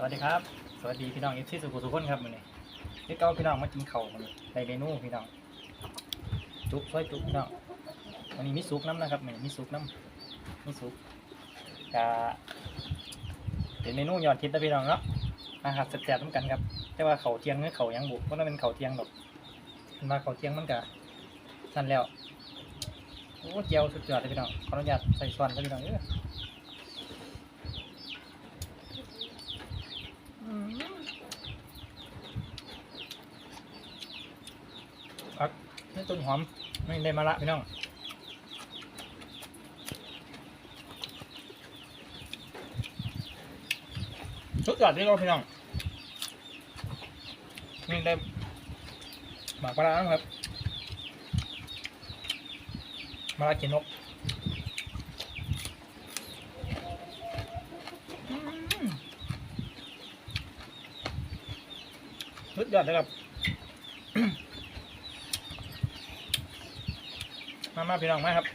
สวัสดีครับ สวัสดีพี่น้องเอฟซีสุขุสุขคนครับมื้อนี้พี่เก้าพี่น้องมากินข้ามื้อนี้ไดเมนูพี่น้อง จุกซอยจุกพี่น้องวันนี้มีซุปน้ำนะครับมือนี้มีซุปน้ำมีซุปกะเป็นเมนูยอดฮิตนะพี่น้องเนาะอาหารแซ่บๆน้ำกันครับ แต่ว่าเข่าเทียงนี่เข่ายังบุกเพราะนั่นเป็นเข่าเทียงดอกมันมาเข่าเทียงมันกะสั้นแล้วโอ้เจียวสุดยอดเลยพี่น้องขออนุญาตใส่ช้อนครับพี่น้องเด้อ พักนี่ต้นหอม ไม่ได้มาละพี่น้องสุดยอดที่เราพี่น้องนี่ได้หมากปลาร้าครับ มาลากินนกอืม สุดยอดเลยครับ มามาพี่น้องมาครับ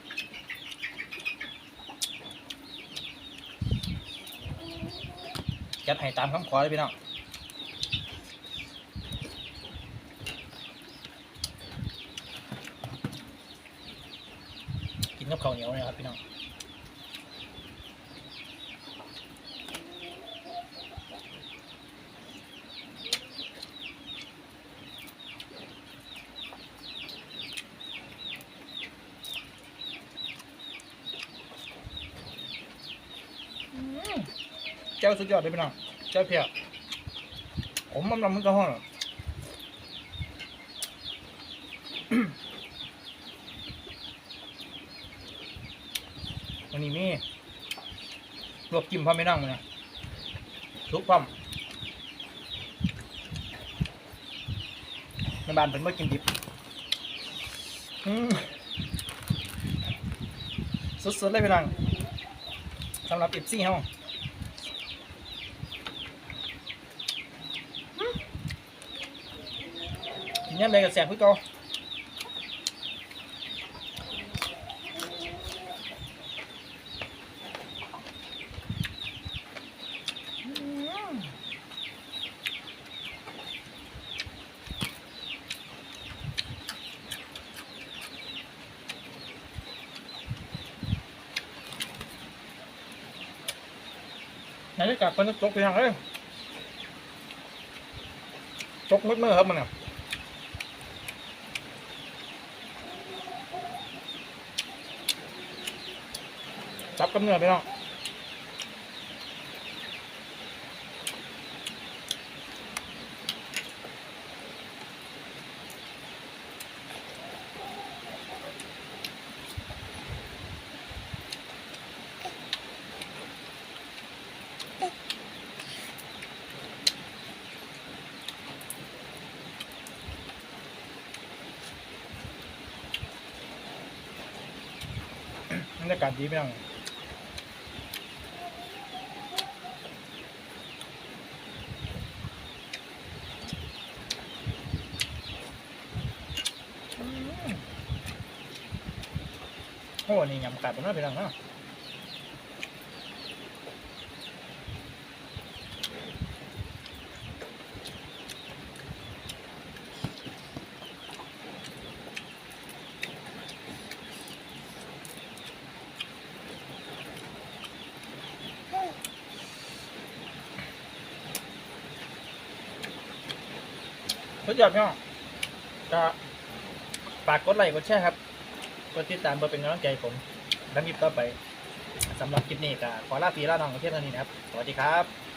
จัดให้ตามคำขอเลยพี่น้องกินกับข้าวเหนียวเลยครับพี่น้อง เจ้าสุดยอดเลยพี่น้องเจ้าเพียผมมันลำมันก็ห้องวันนี้มีลวกจิ้มพร้อไม่นั่งเลยนะทุกพร้อมในบ้านเป็นเมื่อกินดิบสุดๆเลยพี่น้องสำหรับอิฟซี่เฮา กิน ยังไงกับแสบพี่โตไหนจะกลับมันจะตกไปทางเลยตกมืดมือครับมันอะ จับกับเนื้อไปน้องบรรยากาศดีไปน้อง โอ้นี่ยำกัดตรงนั้นไปน้องเนาะสุดยอดพี่น้องก็ฝากกดไลค์กดแชร์ครับ กดติดตามเพื่อเป็นกำลังใจผมและคลิปต่อไปสำหรับคลิปนี้ก็ขอลาพีลาน้องเพื่อนเท่านี้นะครับ สวัสดีครับ